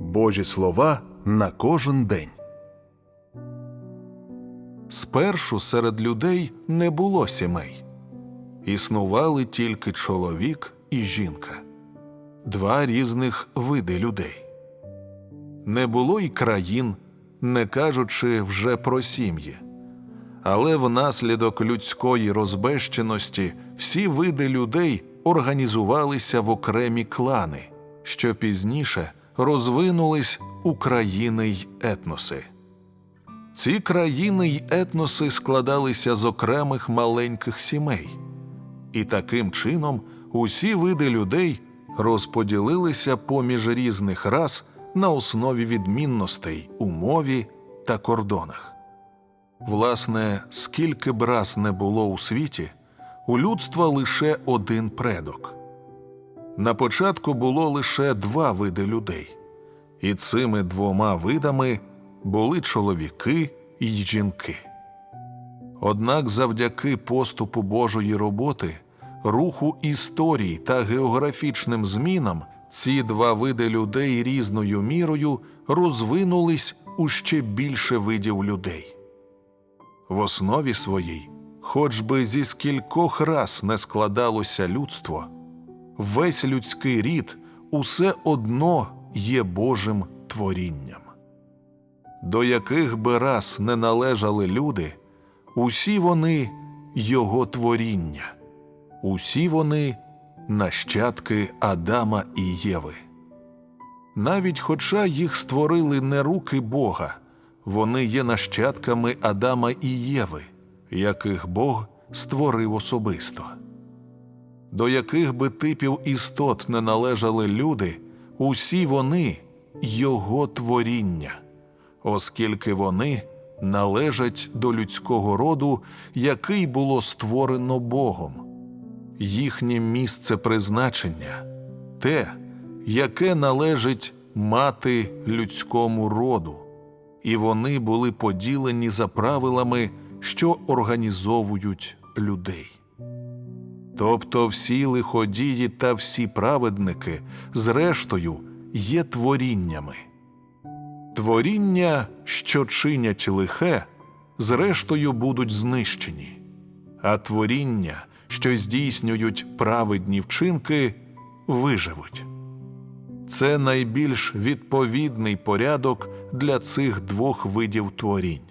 Божі слова на кожен день. Спершу серед людей не було сімей. Існували тільки чоловік і жінка, два різних види людей. Не було й країн, не кажучи вже про сім'ї. Але внаслідок людської розбещеності всі види людей організувалися в окремі клани, що пізніше розвинулись у країни й етноси. Ці країни й етноси складалися з окремих маленьких сімей, і таким чином усі види людей розподілилися поміж різних рас на основі відмінностей у мові та кордонах. Власне, скільки б раз не було у світі, у людства лише один предок. На початку було лише два види людей, і цими двома видами були чоловіки і жінки. Однак завдяки поступу Божої роботи, руху історії та географічним змінам ці два види людей різною мірою розвинулись у ще більше видів людей. В основі своїй, хоч би зі скількох раз не складалося людство, весь людський рід усе одно є Божим творінням. До яких би раз не належали люди, усі вони Його творіння, усі вони нащадки Адама і Єви. Навіть хоча їх створили не руки Бога, вони є нащадками Адама і Єви, яких Бог створив особисто. До яких би типів істот не належали люди, усі вони Його творіння, оскільки вони належать до людського роду, який було створено Богом. Їхнє місце призначення те, яке належить мати людському роду і вони були поділені за правилами, що організовують людей. Тобто всі лиходії та всі праведники, зрештою, є творіннями. Творіння, що чинять лихе, зрештою будуть знищені, а творіння, що здійснюють праведні вчинки, виживуть. Це найбільш відповідний порядок для цих двох видів творінь.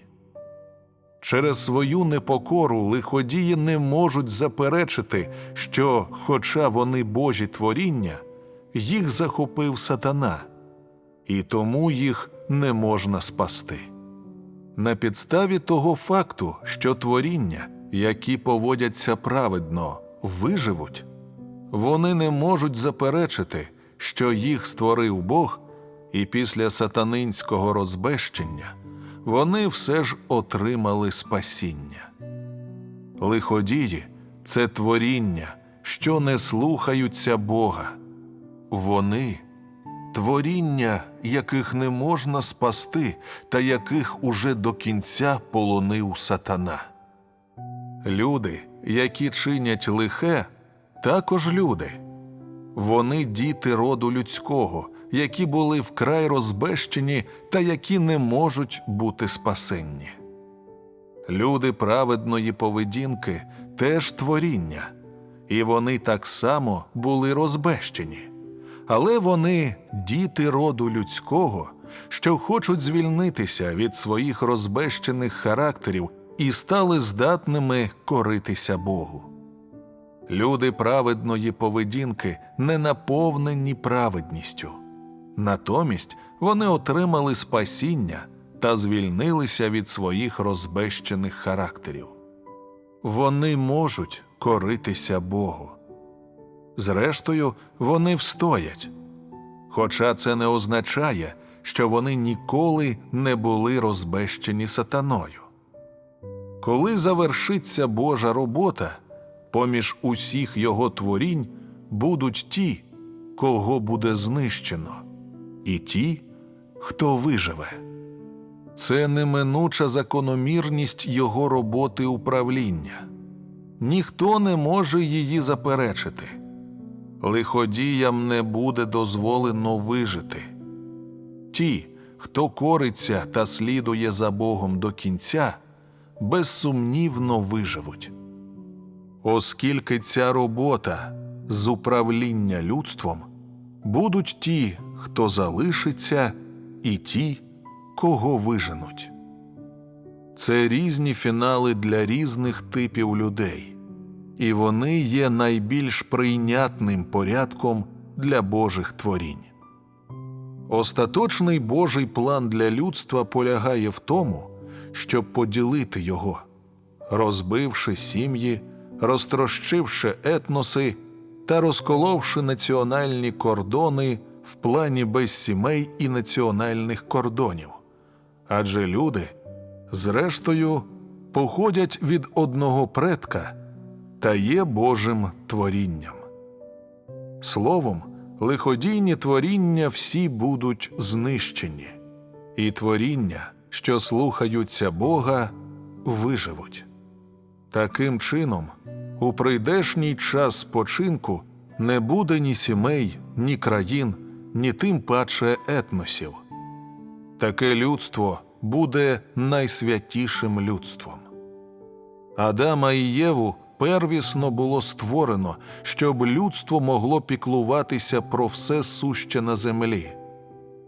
Через свою непокору лиходії не можуть заперечити, що, хоча вони Божі творіння, їх захопив сатана, і тому їх не можна спасти. На підставі того факту, що творіння, які поводяться праведно, виживуть, вони не можуть заперечити що їх створив Бог, і після сатанинського розбещення вони все ж отримали спасіння. Лиходії це творіння, що не слухаються Бога. Вони творіння, яких не можна спасти, та яких уже до кінця полонив сатана. Люди, які чинять лихе, також люди. Вони діти роду людського, які були вкрай розбещені та які не можуть бути спасенні. Люди праведної поведінки теж творіння, і вони так само були розбещені, але вони діти роду людського, що хочуть звільнитися від своїх розбещених характерів і стали здатними коритися Богу. Люди праведної поведінки не наповнені праведністю. Натомість вони отримали спасіння та звільнилися від своїх розбещених характерів. Вони можуть коритися Богу. Зрештою, вони встоять. Хоча це не означає, що вони ніколи не були розбещені сатаною. Коли завершиться Божа робота поміж усіх його творінь будуть ті, кого буде знищено, і ті, хто виживе. Це неминуча закономірність його роботи управління. Ніхто не може її заперечити. Лиходіям не буде дозволено вижити. ті, хто кориться та слідує за Богом до кінця, безсумнівно виживуть. Оскільки ця робота з управління людством будуть ті, хто залишиться, і ті, кого виженуть. Це різні фінали для різних типів людей, і вони є найбільш прийнятним порядком для Божих творінь. Остаточний Божий план для людства полягає в тому, щоб поділити його, розбивши сім'ї, розтрощивши етноси та розколовши національні кордони в плані без сімей і національних кордонів. Адже люди, зрештою, походять від одного предка та є Божим творінням. Словом, лиходійні творіння всі будуть знищені, і творіння, що слухаються Бога, виживуть. Таким чином, у прийдешній час спочинку не буде ні сімей, ні країн, ні тим паче етносів. Таке людство буде найсвятішим людством. Адама і Єву первісно було створено, щоб людство могло піклуватися про все суще на землі.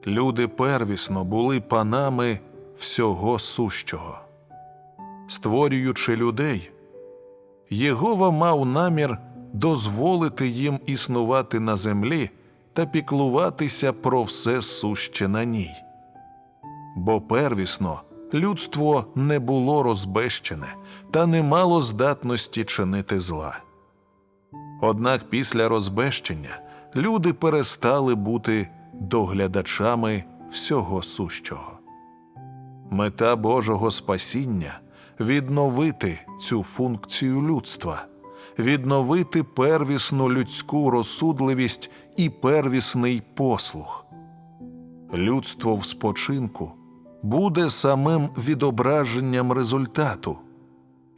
Люди первісно були панами всього сущого. Створюючи людей, Єгова мав намір дозволити їм існувати на землі та піклуватися про все суще на ній. Бо первісно людство не було розбещене та не мало здатності чинити зла. Однак після розбещення люди перестали бути доглядачами всього сущого. Мета Божого спасіння відновити цю функцію людства, відновити первісну людську розсудливість і первісний послух. Людство в спочинку буде самим відображенням результату,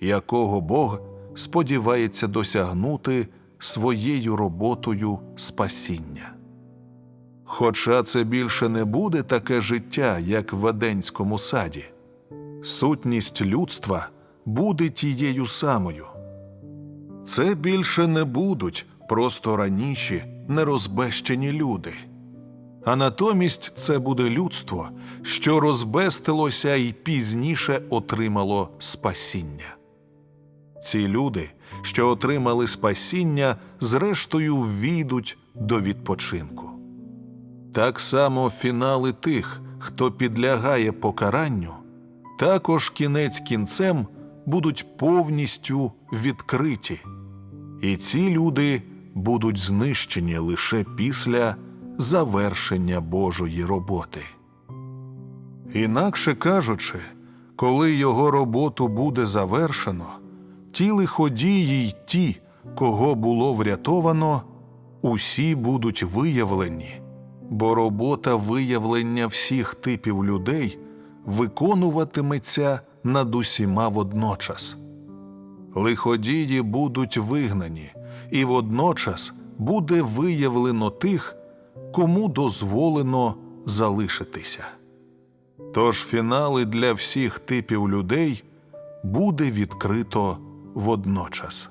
якого Бог сподівається досягнути своєю роботою спасіння. Хоча це більше не буде таке життя, як в Еденському саді, сутність людства буде тією самою. Це більше не будуть просто раніші нерозбещені люди. А натомість це буде людство, що розбестилося і пізніше отримало спасіння. Ці люди, що отримали спасіння, зрештою ввійдуть до відпочинку. Так само фінали тих, хто підлягає покаранню, також кінець кінцем будуть повністю відкриті, і ці люди будуть знищені лише після завершення Божої роботи. Інакше кажучи, коли його роботу буде завершено, ті лиходії й ті, кого було врятовано, усі будуть виявлені, бо робота виявлення всіх типів людей виконуватиметься над усіма водночас. Лиходії будуть вигнані, і водночас буде виявлено тих, кому дозволено залишитися. Тож фінали для всіх типів людей буде відкрито водночас.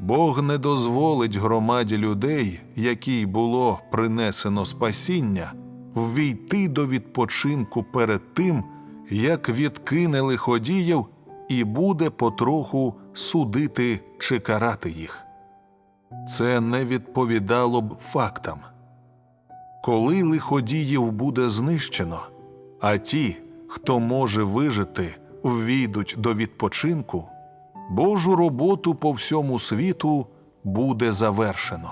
Бог не дозволить громаді людей, якій було принесено спасіння, ввійти до відпочинку перед тим, як відкине лиходіїв і буде потроху судити чи карати їх. Це не відповідало б фактам. Коли лиходіїв буде знищено, а ті, хто може вижити, ввійдуть до відпочинку, Божу роботу по всьому світу буде завершено.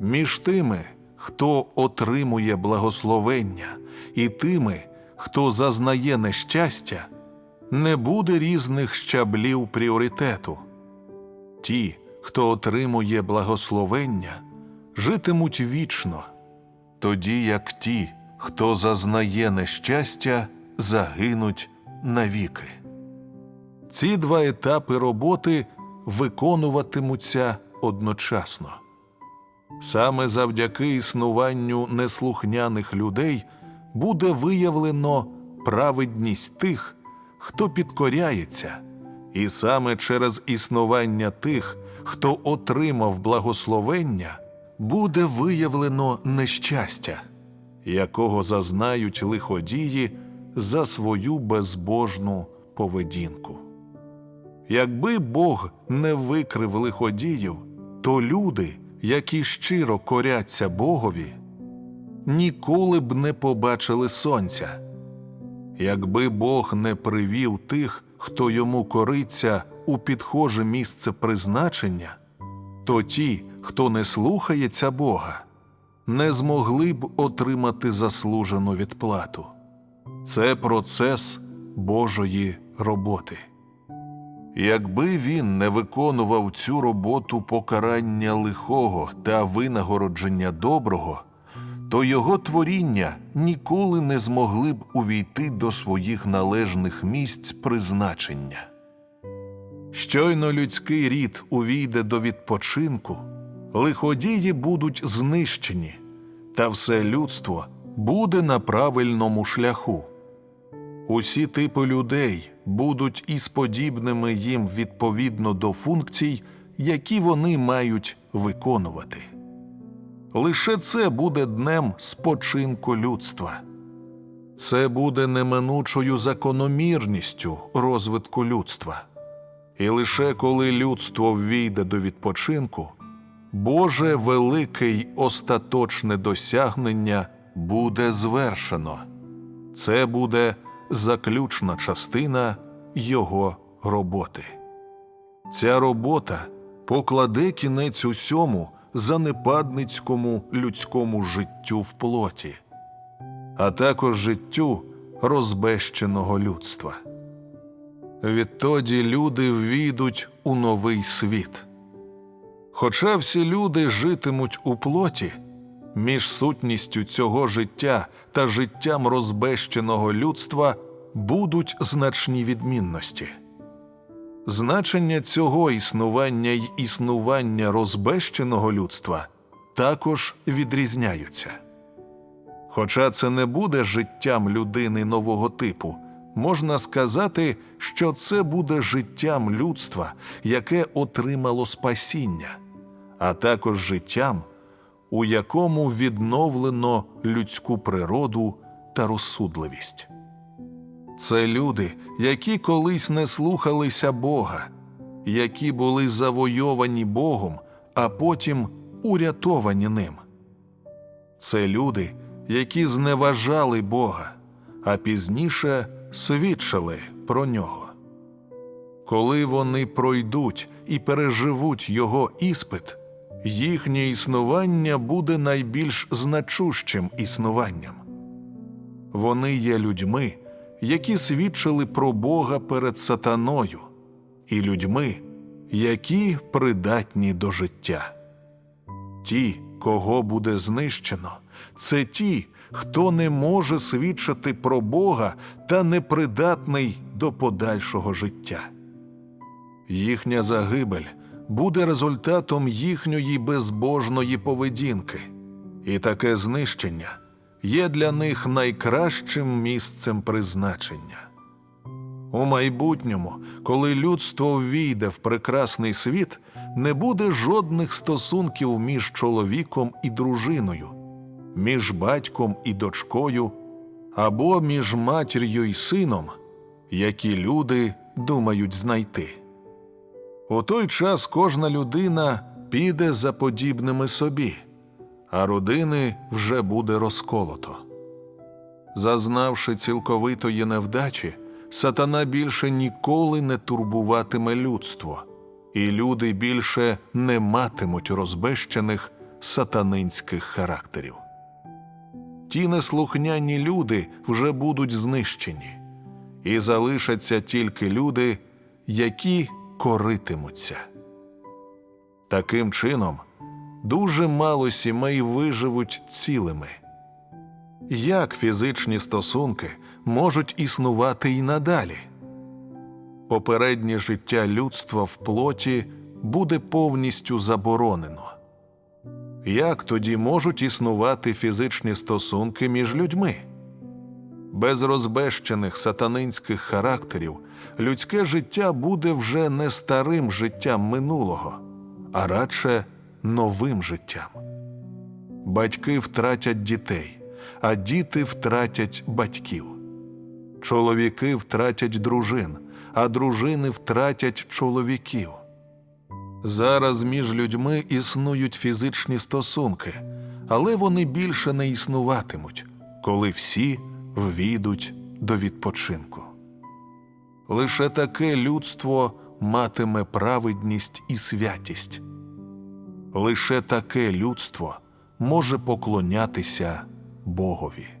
Між тими, хто отримує благословення, і тими, хто зазнає нещастя, не буде різних щаблів пріоритету. Ті, хто отримує благословення, житимуть вічно, тоді як ті, хто зазнає нещастя, загинуть навіки. Ці два етапи роботи виконуватимуться одночасно. Саме завдяки існуванню неслухняних людей буде виявлено праведність тих, хто підкоряється, і саме через існування тих, хто отримав благословення, буде виявлено нещастя, якого зазнають лиходії за свою безбожну поведінку. Якби Бог не викрив лиходіїв, то люди, які щиро коряться Богові, ніколи б не побачили сонця. Якби Бог не привів тих, хто йому кориться у підхоже місце призначення, то ті, хто не слухається Бога, не змогли б отримати заслужену відплату. Це процес Божої роботи. Якби він не виконував цю роботу покарання лихого та винагородження доброго, то його творіння ніколи не змогли б увійти до своїх належних місць призначення. Щойно людський рід увійде до відпочинку, лиходії будуть знищені, та все людство буде на правильному шляху. Усі типи людей будуть із подібними їм відповідно до функцій, які вони мають виконувати. Лише це буде днем спочинку людства. Це буде неминучою закономірністю розвитку людства. І лише коли людство ввійде до відпочинку, Боже велике й остаточне досягнення буде звершено. Це буде заключна частина його роботи. Ця робота покладе кінець усьому занепадницькому людському життю в плоті, а також життю розбещеного людства. Відтоді люди ввійдуть у новий світ. Хоча всі люди житимуть у плоті, між сутністю цього життя та життям розбещеного людства будуть значні відмінності. Значення цього існування й існування розбещеного людства також відрізняються. Хоча це не буде життям людини нового типу, можна сказати, що це буде життям людства, яке отримало спасіння, а також життям, у якому відновлено людську природу та розсудливість. Це люди, які колись не слухалися Бога, які були завойовані Богом, а потім урятовані ним. Це люди, які зневажали Бога, а пізніше свідчили про нього. Коли вони пройдуть і переживуть його іспит, їхнє існування буде найбільш значущим існуванням. Вони є людьми, які свідчили про Бога перед сатаною, і людьми, які придатні до життя. Ті, кого буде знищено, це ті, хто не може свідчити про Бога та непридатний до подальшого життя. Їхня загибель буде результатом їхньої безбожної поведінки, і таке знищення є для них найкращим місцем призначення. У майбутньому, коли людство ввійде в прекрасний світ, не буде жодних стосунків між чоловіком і дружиною, між батьком і дочкою або між матір'ю і сином, які люди думають знайти. У той час кожна людина піде за подібними собі, а родини вже буде розколото. Зазнавши цілковитої невдачі, сатана більше ніколи не турбуватиме людство, і люди більше не матимуть розбещених сатанинських характерів. Ті неслухняні люди вже будуть знищені, і залишаться тільки люди, які коритимуться. Таким чином, дуже мало сімей виживуть цілими. Як фізичні стосунки можуть існувати і надалі? Попереднє життя людства в плоті буде повністю заборонено. Як тоді можуть існувати фізичні стосунки між людьми? Без розбещених сатанинських характерів людське життя буде вже не старим життям минулого, а радше новим життям. Батьки втратять дітей, а діти втратять батьків. Чоловіки втратять дружин, а дружини втратять чоловіків. Зараз між людьми існують фізичні стосунки, але вони більше не існуватимуть, коли всі ввійдуть до відпочинку. Лише таке людство матиме праведність і святість. Лише таке людство може поклонятися Богові.